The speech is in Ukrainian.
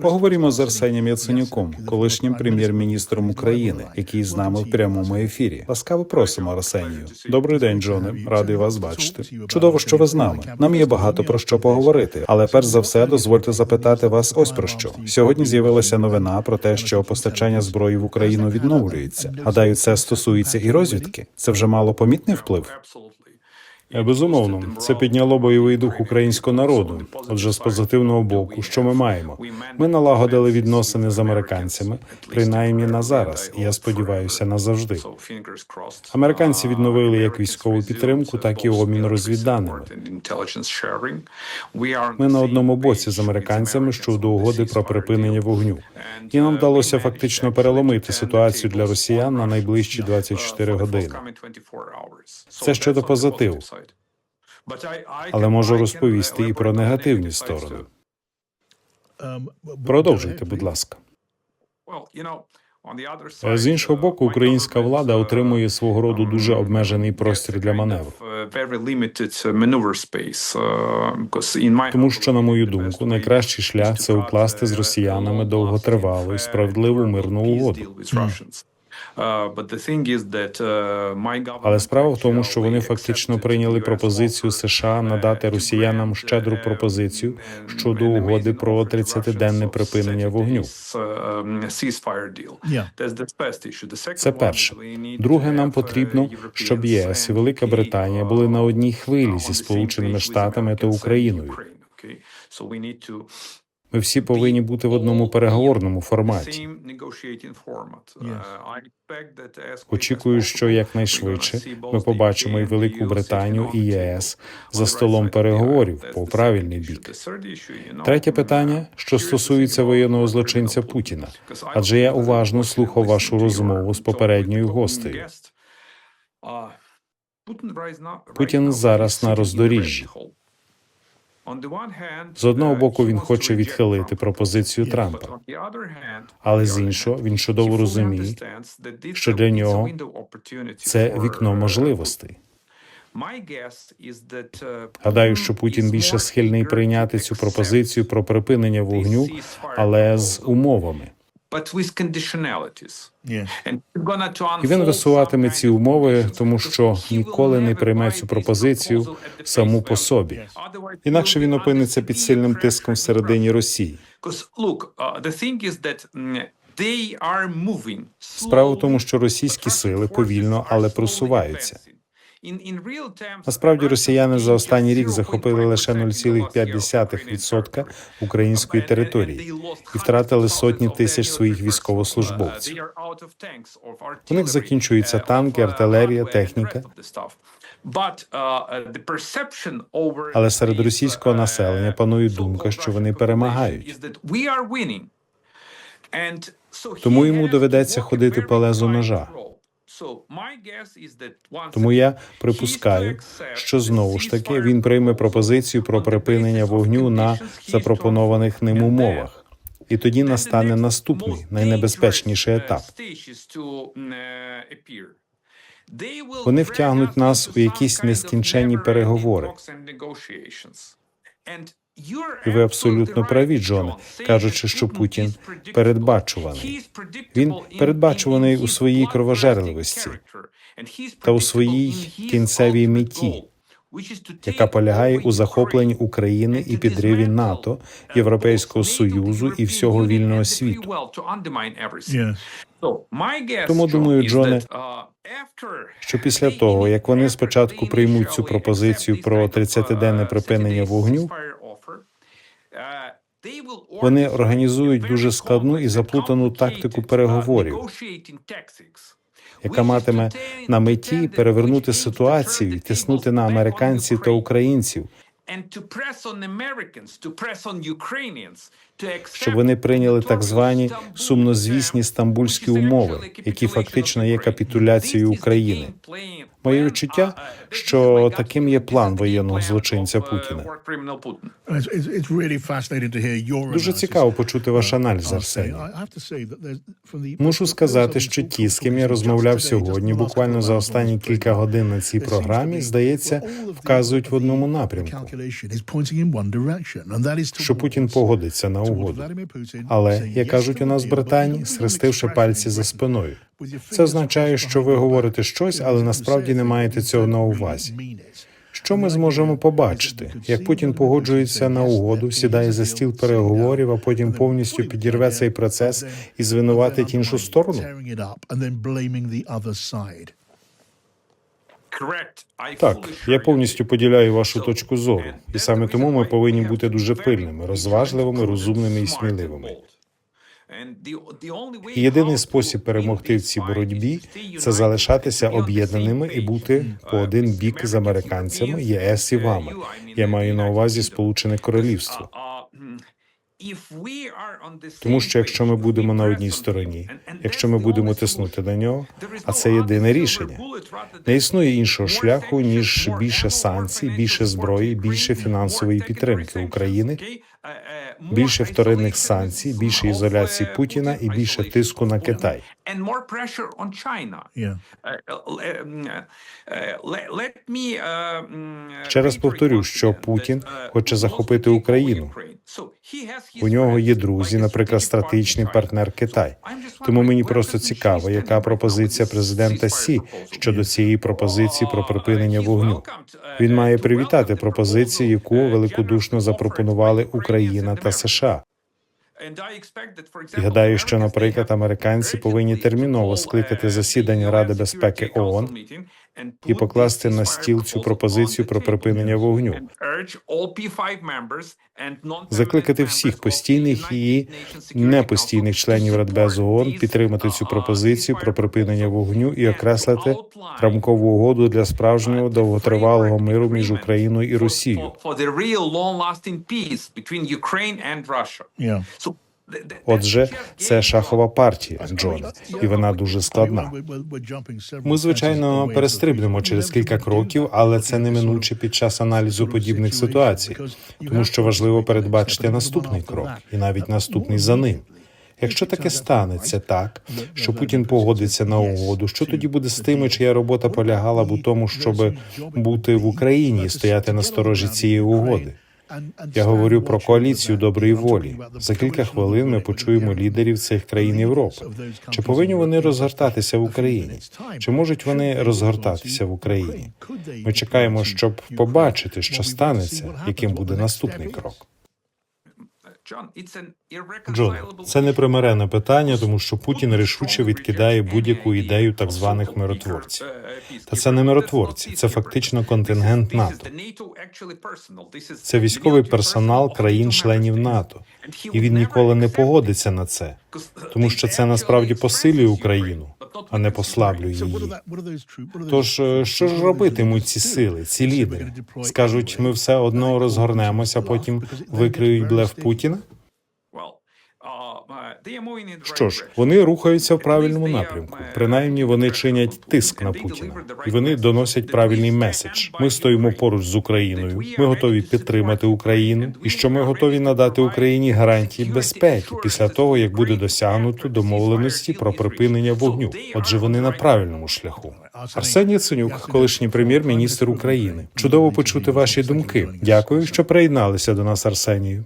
Поговоримо з Арсенієм Яценюком, колишнім прем'єр-міністром України, який з нами в прямому ефірі. Ласкаво просимо, Арсенію. Добрий день, Джоне. Радий вас бачити. Чудово, що ви з нами. Нам є багато про що поговорити. Але перш за все, дозвольте запитати вас ось про що. Сьогодні з'явилася новина про те, що постачання зброї в Україну відновлюється. Гадаю, це стосується і розвідки. Це вже мало помітний вплив. Е, Безумовно, це підняло бойовий дух українського народу. Отже, з позитивного боку, що ми маємо? Ми налагодили відносини з американцями, принаймні на зараз, і я сподіваюся, назавжди. Американці відновили як військову підтримку, так і обмін розвідданими. Ми на одному боці з американцями щодо угоди про припинення вогню, і нам вдалося фактично переломити ситуацію для росіян на найближчі 24 години. Це щодо позитиву. Але можу розповісти і про негативні сторони. Продовжуйте, будь ласка. Е, З іншого боку, українська влада отримує свого роду дуже обмежений простір для маневру. Тому що, на мою думку, найкращий шлях це укласти з росіянами довготривалу і справедливу мирну угоду. Але справа в тому, що вони фактично прийняли пропозицію США надати росіянам щедру пропозицію щодо угоди про 30-денне припинення вогню. Це перше. Друге, нам потрібно, щоб ЄС і Велика Британія були на одній хвилі зі Сполученими Штатами та Україною. Ми всі повинні бути в одному переговорному форматі. Очікую, що якнайшвидше ми побачимо і Велику Британію і ЄС за столом переговорів по правильний бік. Третє питання, що стосується воєнного злочинця Путіна, адже я уважно слухав вашу розмову з попередньою гостею. Путін зараз на роздоріжжі. З одного боку він хоче відхилити пропозицію Трампа, але з іншого він чудово розуміє, що для нього це вікно можливостей. Гадаю, що Путін більше схильний прийняти цю пропозицію про припинення вогню, але з умовами. І він висуватиме ці умови, тому що ніколи не прийме цю пропозицію саму по собі. Інакше він опиниться під сильним тиском всередині Росії. Справа в тому, що російські сили повільно, але просуваються. Насправді росіяни за останній рік захопили лише 0,5% української території і втратили сотні тисяч своїх військовослужбовців. У них закінчуються танки, артилерія, техніка. Але серед російського населення панує думка, що вони перемагають. Тому йому доведеться ходити по лезу ножа. Тому я припускаю, що знову ж таки він прийме пропозицію про припинення вогню на запропонованих ним умовах, і тоді настане наступний найнебезпечніший етап. Вони втягнуть нас у якісь нескінченні переговори. І ви абсолютно праві, Джоне, кажучи, що Путін передбачуваний. Він передбачуваний у своїй кровожерливості та у своїй кінцевій меті, яка полягає у захопленні України і підриві НАТО, Європейського союзу і всього вільного світу. Тому думаю, Джоне, що після того, як вони спочатку приймуть цю пропозицію про 30-денне припинення вогню, вони організують дуже складну і заплутану тактику переговорів, яка матиме на меті перевернути ситуацію і тиснути на американців та українців, щоб вони прийняли так звані сумнозвісні стамбульські умови, які фактично є капітуляцією України. Моє відчуття, що таким є план воєнного злочинця Путіна. Дуже цікаво почути ваш аналіз. Арсеній. Мушу сказати, що ті, з ким я розмовляв сьогодні, буквально за останні кілька годин на цій програмі, здається, вказують в одному напрямку, що Путін погодиться на угоду. Але, як кажуть у нас в Британії, схрестивши пальці за спиною. Це означає, що ви говорите щось, але насправді не маєте цього на увазі. Що ми зможемо побачити, як Путін погоджується на угоду, сідає за стіл переговорів, а потім повністю підірве цей процес і звинуватить іншу сторону? Так, я повністю поділяю вашу точку зору, і саме тому ми повинні бути дуже пильними, розважливими, розумними і сміливими. І єдиний спосіб перемогти в цій боротьбі це залишатися об'єднаними і бути по один бік з американцями, ЄС і вами. Я маю на увазі Сполучене Королівство. Тому що якщо ми будемо на одній стороні, якщо ми будемо тиснути на нього, а це єдине рішення. Не існує іншого шляху ніж більше санкцій, більше зброї, більше фінансової підтримки України, більше вторинних санкцій, більше ізоляції Путіна і більше тиску на Китай. Yeah. Ще раз повторю, що Путін хоче захопити Україну. У нього є друзі, наприклад, стратегічний партнер Китай. Тому мені просто цікаво, яка пропозиція президента Сі щодо цієї пропозиції про припинення вогню. Він має привітати пропозицію, яку великодушно запропонували Україна та США. Гадаю, що, наприклад, американці повинні терміново скликати засідання Ради безпеки ООН і покласти на стіл цю пропозицію про припинення вогню. Закликати всіх постійних і непостійних членів Радбезу ООН підтримати цю пропозицію про припинення вогню і окреслити рамкову угоду для справжнього довготривалого миру між Україною і Росією. Yeah. Отже, це шахова партія, Джон, і вона дуже складна. Ми, звичайно, перестрибнемо через кілька кроків, але це неминуче під час аналізу подібних ситуацій, тому що важливо передбачити наступний крок і навіть наступний за ним. Якщо таке станеться так, що Путін погодиться на угоду, що тоді буде з тими, чия робота полягала б у тому, щоб бути в Україні і стояти на сторожі цієї угоди? Я говорю про коаліцію доброї волі. За кілька хвилин ми почуємо лідерів цих країн Європи. Чи повинні вони розгортатися в Україні? Чи можуть вони розгортатися в Україні? Ми чекаємо, щоб побачити, що станеться, яким буде наступний крок. Джон, це непримирене питання, тому що Путін рішуче відкидає будь-яку ідею так званих миротворців. Та це не миротворці, це фактично контингент НАТО. Це військовий персонал країн-членів НАТО, і він ніколи не погодиться на це, тому що це насправді посилює Україну, а не послаблює її. Тож е, що ж робитимуть ці сили, ці лідери? Скажуть, ми все одно розгорнемося, потім викриють блеф Путіна. Що ж, вони рухаються в правильному напрямку. Принаймні вони чинять тиск на Путіна, і вони доносять правильний меседж. Ми стоїмо поруч з Україною. Ми готові підтримати Україну, і що ми готові надати Україні гарантії безпеки після того, як буде досягнуто домовленості про припинення вогню. Отже, вони на правильному шляху. Арсеній Яценюк, колишній прем'єр-міністр України. Чудово почути ваші думки. Дякую, що приєдналися до нас, Арсенію.